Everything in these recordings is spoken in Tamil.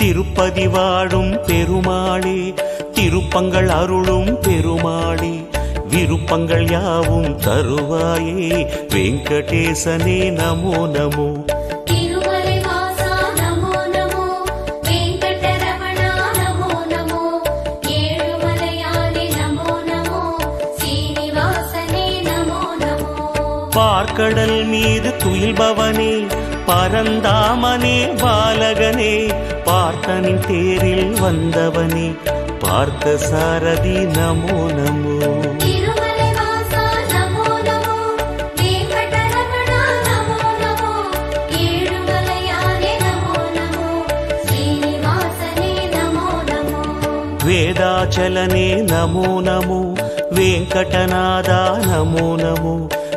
திருப்பதி வாழும் பெருமாளே திருப்பங்கள் அருளும் பெருமாளே விருப்பங்கள் யாவும் தருவாயே வெங்கடேசனே நமோ நமோ. பார்க்கடல் மீது துயில்பவனே பரந்தாமனே பாலகனே பார்த்தனின் தேரில் வந்தவனே பார்த்த சாரதி நமோ நமோ. திருமலை வாசா நமோ நமோ வெங்கடரமணா நமோ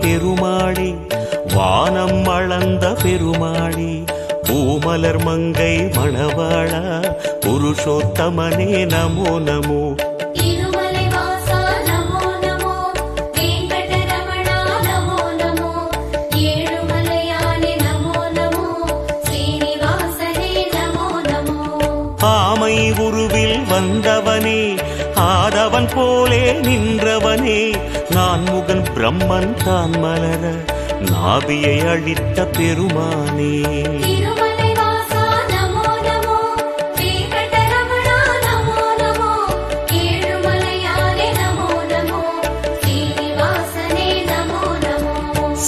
பெருமாளே வானம் அளந்த பெருமாளே பூமலர் மங்கை மணவாளா புருஷோத்தமனே நமோ நமோ. ஆமை உருவில் வந்தவனே ஆதவன் போலே நின்றவனே நான் முகன் பிரம்மன் தான் மலர நாபியை அழித்த பெருமானே.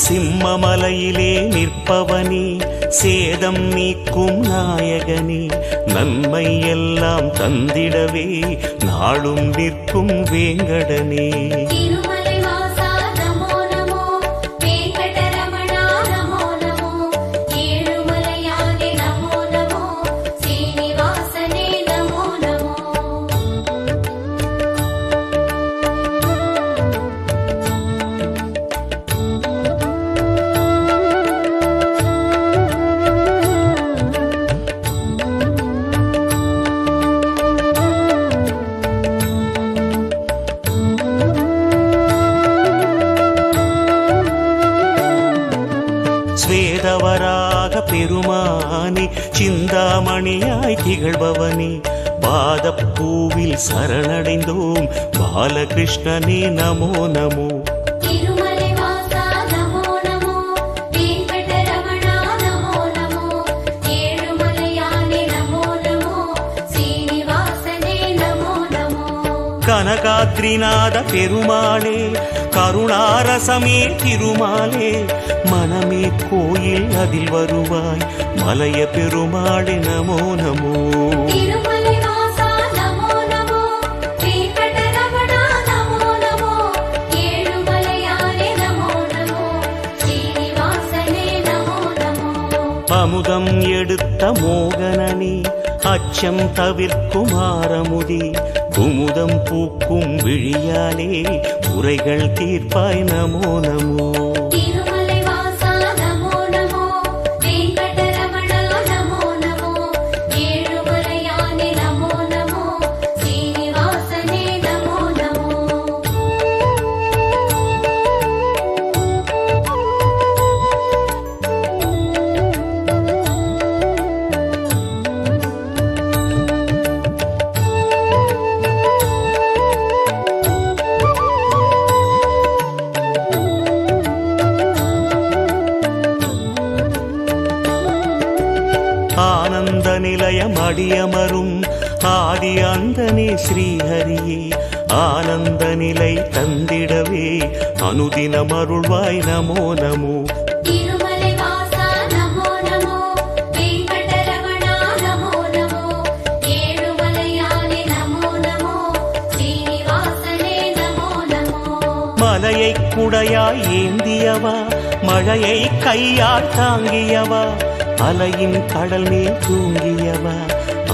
சிம்மமலையிலே நிற்பவனே சேதம் நீக்கும் நாயகனே. நன்மை எல்லாம் தந்திடவே நாளும் நிற்கும் வேங்கடனே. பெருமானே சிந்தாமணியாய் திகழ்பவனே பாதப்பூவில் சரணடைந்தோம் பாலகிருஷ்ணனே நமோ நமோ. கனகாத்ரிநாத பெருமாளே கருணாரசமே திருமாலே மனமே கோயில் அதில் வருவாய். மலைய பெருமாளே நமோ நமோ. அமுதம் எடுத்த மோகனனே அச்சம் தவிர்க்கும் ஆரமுதி. குமுதம் பூக்கும் விழியாலே குறைகள் தீர்ப்பாய் நமோ நமோ. நிலையம் அடியமரும் ஆதி அந்தனே ஸ்ரீஹரியே. ஆனந்த நிலை தந்திடவே அனுதினம் அருள்வாய் நமோ நமோ. மலையை குடையாய் ஏந்தியவா மழையை கையால் தாங்கியவா அலையின் கடல் மேல் தூங்கியவா?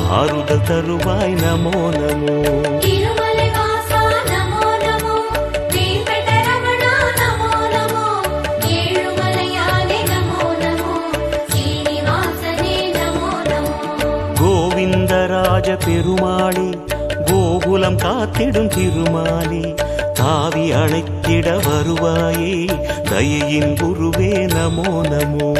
ஆறுதல் தருவாய் நமோ நமோ. கோவிந்தராஜ பெருமாளே கோகுலம் காத்திடும் திருமாலே தாவி அணைத்திட வருவாயே தயையின் குருவே நமோ நமோ.